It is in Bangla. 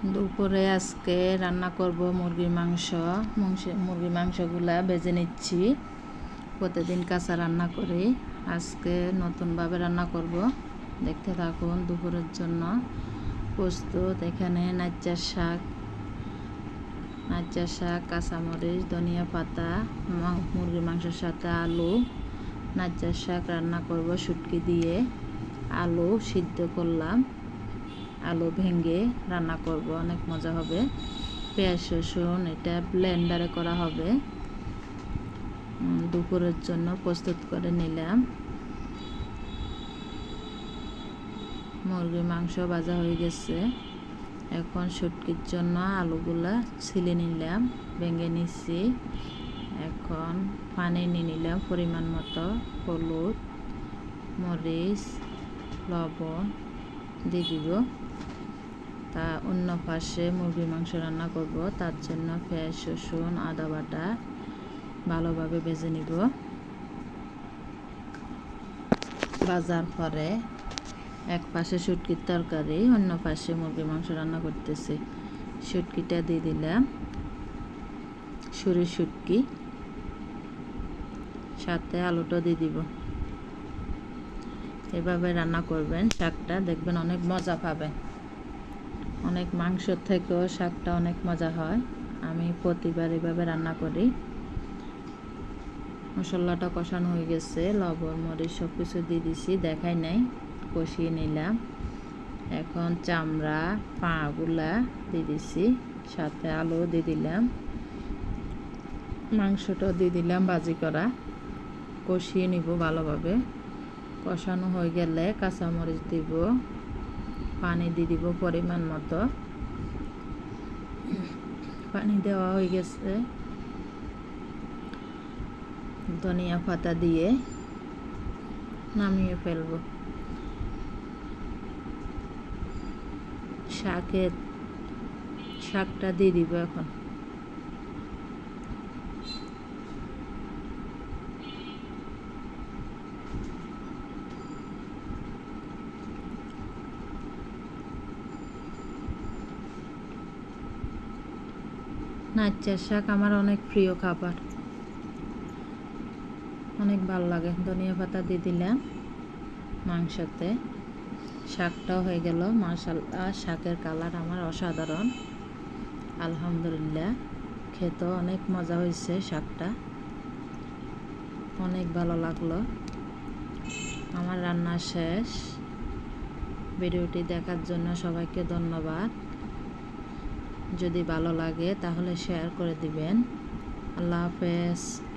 দুপুরে আজকে রান্না করব মুরগির মাংস। মুরগির মাংসগুলা বেজে নিচ্ছি। প্রতিদিন কাঁচা রান্না করি। আজকে নতুনভাবে রান্না করব। দেখতে থাকুন দুপুরের জন্য। প্রস্তুত, এখানে নাচ্চার শাক নাচ্চার শাক, কাঁচামরিচ, ধনিয়া পাতা মুরগির মাংসের সাথে আলু। নাচ্চার শাক রান্না করব শুটকি দিয়ে। আলু সিদ্ধ করলাম। আলু ভেঙে রান্না করব, অনেক মজা হবে। পেঁয়াজ, রসুন এটা ব্লেন্ডারে করা হবে। দুপুরের জন্য প্রস্তুত করে নিলাম। মুরগির মাংস ভাজা হয়ে গেছে। এখন শুটকির জন্য আলুগুলা ছিলে নিলাম, ভেঙে নিচ্ছি এখন পানি নিয়ে নিলাম পরিমাণ মতো হলুদ, মরিচ, লবণ। দিয়ে দিব। তা অন্য পাশে মুরগির মাংস রান্না করব। তার জন্য পেঁয়াজ, রসুন, আদা বাটা ভালোভাবে ভেজে নিব। বাজার পরে এক পাশে শুটকির তরকারি, অন্য পাশে মুরগির মাংস রান্না করতেছি। শুটকিটা দিয়ে দিলাম। সুরের শুটকি, সাথে আলুটা দিয়ে দিব। এভাবে রান্না করবেন, শাকটা দেখবেন অনেক মজা পাবেন। অনেক মাংস থেকেও শাকটা অনেক মজা হয়। আমি প্রতিবার এভাবে রান্না করি। মশলাটা কষানো হয়ে গেছে, লবণ, মরিচ সব কিছু দিয়ে দিছি, দেখাই নাই, কষিয়ে নিলাম। এখন চামড়া, পাগুলা দিয়ে দিছি, সাথে আলু দিয়ে দিলাম। মাংসটাও দিয়ে দিলাম ভাজি করা। কষিয়ে নিব ভালোভাবে। কষানো হয়ে গেলে কাঁচামরিচ দিব, পানি দিয়ে দিব পরিমাণ মতো। পানি দেওয়া হয়ে গেছে। ধনিয়া পাতা দিয়ে নামিয়ে ফেলব। শাকের শাকটা দিয়ে দিব এখন। নাচ্চার শাক আমার অনেক প্রিয় খাবার। অনেক ভালো লাগে। ধনিয়া পাতা দিয়ে দিলাম মাংসতে। শাকটাও হয়ে গেল। মার্শাল্লাহ শাকের কালার আমার অসাধারণ। আলহামদুলিল্লাহ, খেতেও অনেক মজা হয়েছে শাকটা। অনেক ভালো লাগল। আমার রান্না শেষ। ভিডিওটি দেখার জন্য সবাইকে ধন্যবাদ। যদি ভালো লাগে তাহলে শেয়ার করে দিবেন। আল্লাহ হাফেজ।